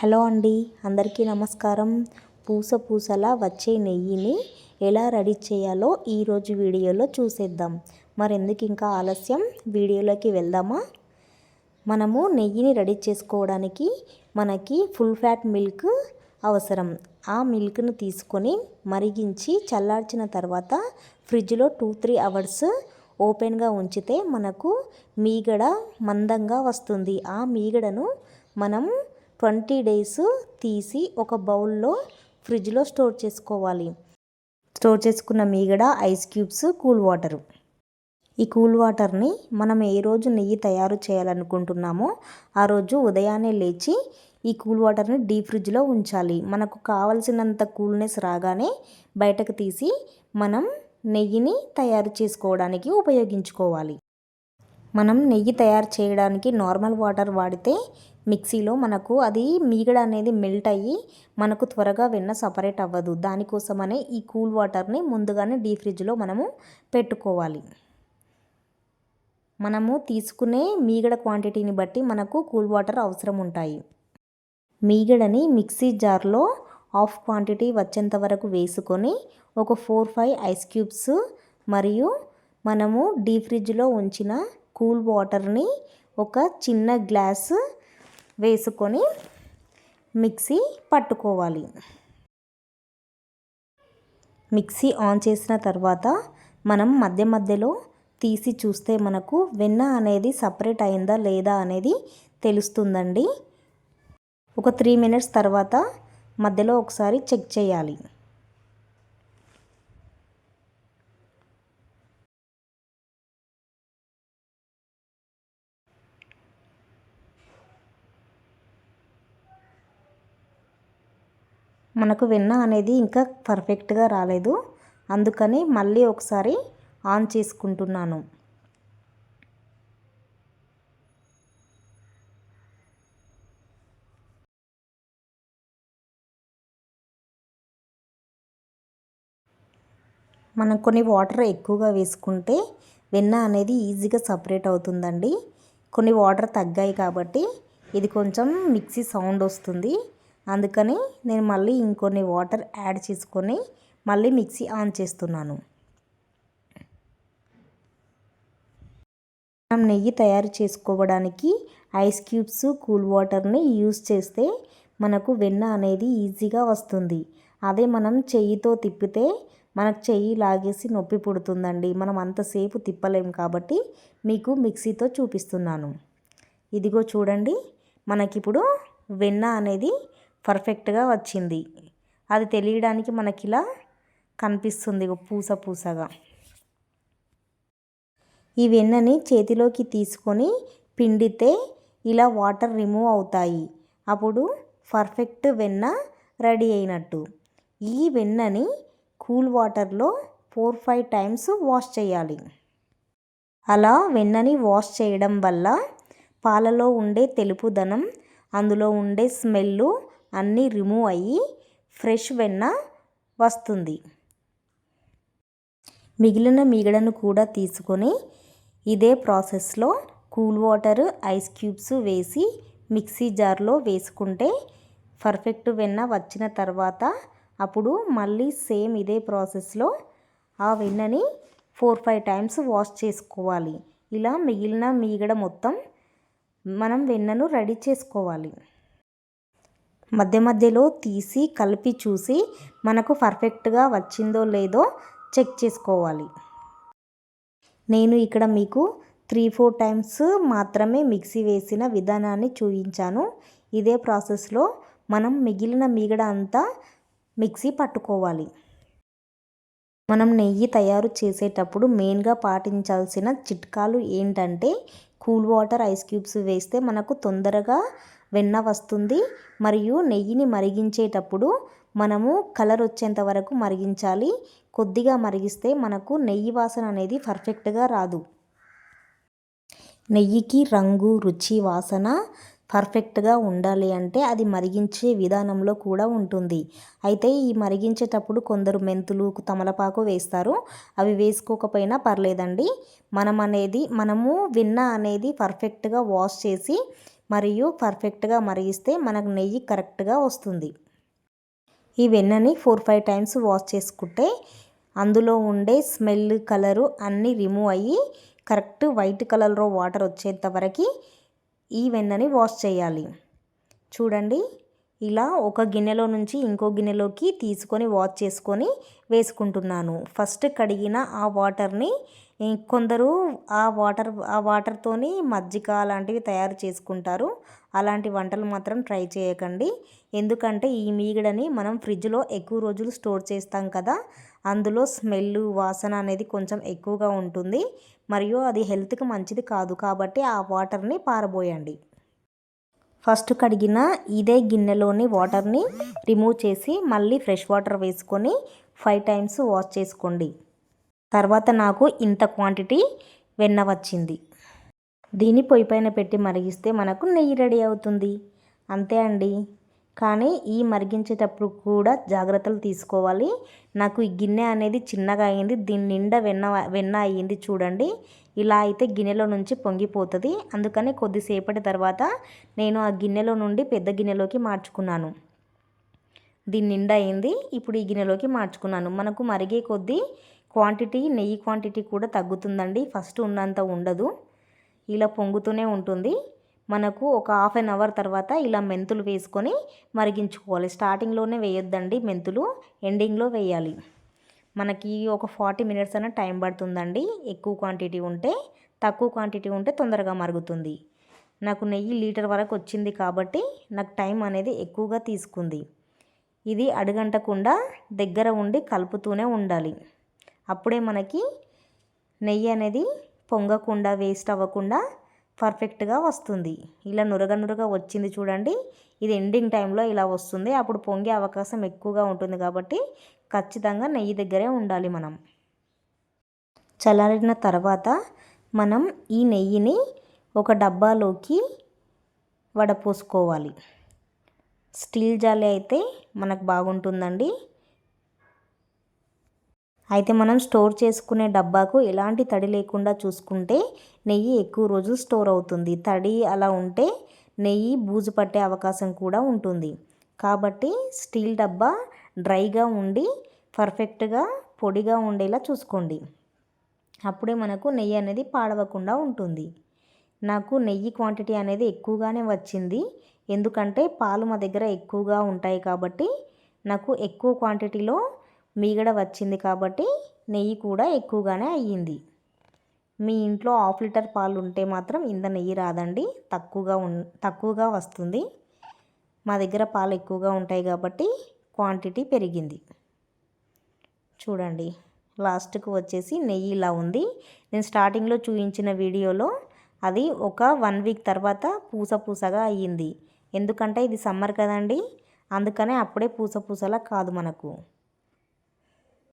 Hello అండి అందరికీ నమస్కారం. పూస పూసలా వచ్చే నెయ్యిని ఎలా రెడీ చేయాలో ఈరోజు వీడియోలో చూసేద్దాం. మరెందుకు ఇంకా ఆలస్యం? వీడియోలోకి వెళ్దామా? మనము నెయ్యిని రెడీ చేసుకోవడానికి మనకి ఫుల్ ఫ్యాట్ మిల్క్ అవసరం. ఆ మిల్క్ను తీసుకొని మరిగించి చల్లార్చిన తర్వాత ఫ్రిడ్జ్లో టూ త్రీ అవర్స్ ఓపెన్గా ఉంచితే మనకు మీగడ మందంగా వస్తుంది. ఆ మీగడను మనం ట్వంటీ డేస్ తీసి ఒక బౌల్లో ఫ్రిడ్జ్లో స్టోర్ చేసుకోవాలి. స్టోర్ చేసుకున్న మీగడ ఐస్ క్యూబ్స్ కూల్ వాటరు. ఈ కూల్ వాటర్ని మనం ఏ రోజు నెయ్యి తయారు చేయాలనుకుంటున్నామో ఆ రోజు ఉదయాన్నే లేచి ఈ కూల్ వాటర్ని డీప్ ఫ్రిడ్జ్లో ఉంచాలి. మనకు కావలసినంత కూల్నెస్ రాగానే బయటకు తీసి మనం నెయ్యిని తయారు చేసుకోవడానికి ఉపయోగించుకోవాలి. మనం నెయ్యి తయారు చేయడానికి నార్మల్ వాటర్ వాడితే మిక్సీలో మనకు అది మీగడ అనేది మెల్ట్ అయ్యి మనకు త్వరగా వెన్న సపరేట్ అవ్వదు. దానికోసమనే ఈ కూల్ వాటర్ని ముందుగానే డీ ఫ్రిడ్జ్లో మనము పెట్టుకోవాలి. మనము తీసుకునే మీగడ క్వాంటిటీని బట్టి మనకు కూల్ వాటర్ అవసరం ఉంటాయి. మీగడని మిక్సీ జార్లో హాఫ్ క్వాంటిటీ వచ్చేంత వరకు వేసుకొని ఒక ఫోర్ ఫైవ్ ఐస్ క్యూబ్స్ మరియు మనము డీ ఫ్రిడ్జ్లో ఉంచిన కూల్ వాటర్ని ఒక చిన్న గ్లాసు వేసుకొని మిక్సీ పట్టుకోవాలి. మిక్సీ ఆన్ చేసిన తర్వాత మనం మధ్య మధ్యలో తీసి చూస్తే మనకు వెన్న అనేది సపరేట్ అయిందా లేదా అనేది తెలుస్తుందండి. ఒక త్రీ మినిట్స్ తర్వాత మధ్యలో ఒకసారి చెక్ చేయాలి. మనకు వెన్న అనేది ఇంకా పర్ఫెక్ట్గా రాలేదు. అందుకని మళ్ళీ ఒకసారి ఆన్ చేసుకుంటున్నాను. మనం కొన్ని వాటర్ ఎక్కువగా వేసుకుంటే వెన్న అనేది ఈజీగా సపరేట్ అవుతుందండి. కొన్ని వాటర్ తగ్గాయి కాబట్టి ఇది కొంచెం మిక్సీ సౌండ్ వస్తుంది. అందుకని నేను మళ్ళీ ఇంకొన్ని వాటర్ యాడ్ చేసుకొని మళ్ళీ మిక్సీ ఆన్ చేస్తున్నాను. మనం నెయ్యి తయారు చేసుకోవడానికి ఐస్ క్యూబ్స్ కూల్ వాటర్ని యూస్ చేస్తే మనకు వెన్న అనేది ఈజీగా వస్తుంది. అదే మనం చెయ్యితో తిప్పితే మనకు చెయ్యి లాగేసి నొప్పి పుడుతుందండి. మనం అంతసేపు తిప్పలేము కాబట్టి మీకు మిక్సీతో చూపిస్తున్నాను. ఇదిగో చూడండి మనకిప్పుడు వెన్న అనేది పర్ఫెక్ట్గా వచ్చింది. అది తెలియడానికి మనకి ఇలా కనిపిస్తుంది పూస పూసగా. ఈ వెన్నని చేతిలోకి తీసుకొని పిండితే ఇలా వాటర్ రిమూవ్ అవుతాయి. అప్పుడు పర్ఫెక్ట్ వెన్న రెడీ అయినట్టు. ఈ వెన్నని కూల్ వాటర్లో ఫోర్ ఫైవ్ టైమ్స్ వాష్ చేయాలి. అలా వెన్నని వాష్ చేయడం వల్ల పాలలో ఉండే తెలుపుదనం అందులో ఉండే స్మెల్లు అన్నీ రిమూవ్ అయ్యి ఫ్రెష్ వెన్న వస్తుంది. మిగిలిన మిగడను కూడా తీసుకొని ఇదే ప్రాసెస్లో కూల్ వాటర్ ఐస్ క్యూబ్స్ వేసి మిక్సీ జార్లో వేసుకుంటే పర్ఫెక్ట్ వెన్న వచ్చిన తర్వాత అప్పుడు మళ్ళీ సేమ్ ఇదే ప్రాసెస్లో ఆ వెన్నని ఫోర్ ఫైవ్ టైమ్స్ వాష్ చేసుకోవాలి. ఇలా మిగిలిన మీగడ మొత్తం మనం వెన్నను రెడీ చేసుకోవాలి. మధ్య మధ్యలో తీసి కలిపి చూసి మనకు పర్ఫెక్ట్గా వచ్చిందో లేదో చెక్ చేసుకోవాలి. నేను ఇక్కడ మీకు త్రీ ఫోర్ టైమ్స్ మాత్రమే మిక్సీ వేసిన విధానాన్ని చూపించాను. ఇదే ప్రాసెస్లో మనం మిగిలిన మిగడ అంతా మిక్సీ పట్టుకోవాలి. మనం నెయ్యి తయారు చేసేటప్పుడు మెయిన్గా పాటించాల్సిన చిట్కాలు ఏంటంటే కూల్ వాటర్ ఐస్ క్యూబ్స్ వేస్తే మనకు తొందరగా వెన్న వస్తుంది. మరియు నెయ్యిని మరిగించేటప్పుడు మనము కలర్ వచ్చేంత వరకు మరిగించాలి. కొద్దిగా మరిగిస్తే మనకు నెయ్యి వాసన అనేది పర్ఫెక్ట్గా రాదు. నెయ్యికి రంగు రుచి వాసన పర్ఫెక్ట్గా ఉండాలి అంటే అది మరిగించే విధానంలో కూడా ఉంటుంది. అయితే ఈ మరిగించేటప్పుడు కొందరు మెంతులు తమలపాకు వేస్తారు. అవి వేసుకోకపోయినా పర్లేదండి. మనం అనేది మనము వెన్న అనేది పర్ఫెక్ట్గా వాష్ చేసి మరియు పర్ఫెక్ట్గా మరిగిస్తే మనకు నెయ్యి కరెక్ట్గా వస్తుంది. ఈ వెన్నని ఫోర్ ఫైవ్ టైమ్స్ వాష్ చేసుకుంటే అందులో ఉండే స్మెల్ కలరు అన్నీ రిమూవ్ అయ్యి కరెక్ట్ వైట్ కలర్లో వాటర్ వచ్చేంత వరకు ఈ వెన్నని వాష్ చేయాలి. చూడండి ఇలా ఒక గిన్నెలో నుంచి ఇంకో గిన్నెలోకి తీసుకొని వాష్ చేసుకొని వేసుకుంటున్నాను. ఫస్ట్ కడిగిన ఆ వాటర్ని కొందరు ఆ వాటర్ ఆ వాటర్తోని మజ్జిగ అలాంటివి తయారు చేసుకుంటారు. అలాంటి వంటలు మాత్రం ట్రై చేయకండి. ఎందుకంటే ఈ మీగడని మనం ఫ్రిడ్జ్లో ఎక్కువ రోజులు స్టోర్ చేస్తాం కదా అందులో స్మెల్ వాసన అనేది కొంచెం ఎక్కువగా ఉంటుంది. మరియు అది హెల్త్కి మంచిది కాదు కాబట్టి ఆ వాటర్ని పారబోయండి. ఫస్ట్ కడిగిన ఇదే గిన్నెలోని వాటర్ని రిమూవ్ చేసి మళ్ళీ ఫ్రెష్ వాటర్ వేసుకొని ఫైవ్ టైమ్స్ వాష్ చేసుకోండి. తర్వాత నాకు ఇంత క్వాంటిటీ వెన్న వచ్చింది. దీన్ని పొయ్యి పైన పెట్టి మరిగిస్తే మనకు నెయ్యి రెడీ అవుతుంది. అంతే అండి. కానీ ఈ మరిగించేటప్పుడు కూడా జాగ్రత్తలు తీసుకోవాలి. నాకు ఈ గిన్నె అనేది చిన్నగా అయింది. దీని నిండా వెన్న వెన్న అయ్యింది చూడండి. ఇలా అయితే గిన్నెలో నుంచి పొంగిపోతుంది. అందుకని కొద్దిసేపటి తర్వాత నేను ఆ గిన్నెలో నుండి పెద్ద గిన్నెలోకి మార్చుకున్నాను. దీని నిండా అయింది. ఇప్పుడు ఈ గిన్నెలోకి మార్చుకున్నాను. మనకు మరిగే కొద్దీ క్వాంటిటీ నెయ్యి క్వాంటిటీ కూడా తగ్గుతుందండి. ఫస్ట్ ఉన్నంత ఉండదు. ఇలా పొంగుతూనే ఉంటుంది. మనకు ఒక హాఫ్ అన్ అవర్ తర్వాత ఇలా మెంతులు వేసుకొని మరిగించుకోవాలి. స్టార్టింగ్లోనే వేయొద్దండి మెంతులు ఎండింగ్లో వేయాలి. మనకి ఒక ఫార్టీ మినిట్స్ అయినా టైం పడుతుందండి. ఎక్కువ క్వాంటిటీ ఉంటే తక్కువ క్వాంటిటీ ఉంటే తొందరగా మరుగుతుంది. నాకు నెయ్యి లీటర్ వరకు వచ్చింది కాబట్టి నాకు టైం అనేది ఎక్కువగా తీసుకుంది. ఇది అడుగంటకుండా దగ్గర ఉండి కలుపుతూనే ఉండాలి. అప్పుడే మనకి నెయ్యి అనేది పొంగకుండా వేస్ట్ అవ్వకుండా పర్ఫెక్ట్గా వస్తుంది. ఇలా నురగ నురగ వచ్చింది చూడండి. ఇది ఎండింగ్ టైంలో ఇలా వస్తుంది. అప్పుడు పొంగే అవకాశం ఎక్కువగా ఉంటుంది కాబట్టి ఖచ్చితంగా నెయ్యి దగ్గరే ఉండాలి మనం. చల్లారిన తర్వాత మనం ఈ నెయ్యిని ఒక డబ్బాలోకి వడపోసుకోవాలి. స్టీల్ జాలి అయితే మనకు బాగుంటుందండి. అయితే మనం స్టోర్ చేసుకునే డబ్బాకు ఎలాంటి తడి లేకుండా చూసుకుంటే నెయ్యి ఎక్కువ రోజులు స్టోర్ అవుతుంది. తడి అలా ఉంటే నెయ్యి బూజు పట్టే అవకాశం కూడా ఉంటుంది. కాబట్టి స్టీల్ డబ్బా డ్రైగా ఉండి పర్ఫెక్ట్గా పొడిగా ఉండేలా చూసుకోండి. అప్పుడే మనకు నెయ్యి అనేది పాడవకుండా ఉంటుంది. నాకు నెయ్యి క్వాంటిటీ అనేది ఎక్కువగానే వచ్చింది. ఎందుకంటే పాలు మా దగ్గర ఎక్కువగా ఉంటాయి కాబట్టి నాకు ఎక్కువ క్వాంటిటీలో మీగడ వచ్చింది కాబట్టి నెయ్యి కూడా ఎక్కువగానే అయ్యింది. మీ ఇంట్లో హాఫ్ లీటర్ పాలు ఉంటే మాత్రం ఇంత నెయ్యి రాదండి. తక్కువగా ఉన్ తక్కువగా వస్తుంది. మా దగ్గర పాలు ఎక్కువగా ఉంటాయి కాబట్టి క్వాంటిటీ పెరిగింది. చూడండి లాస్ట్కు వచ్చేసి నెయ్యి ఇలా ఉంది. నేను స్టార్టింగ్లో చూపించిన వీడియోలో అది ఒక వన్ వీక్ తర్వాత పూస పూసగా అయ్యింది. ఎందుకంటే ఇది సమ్మర్ కదండి. అందుకనే అప్పుడే పూస పూసలా కాదు మనకు.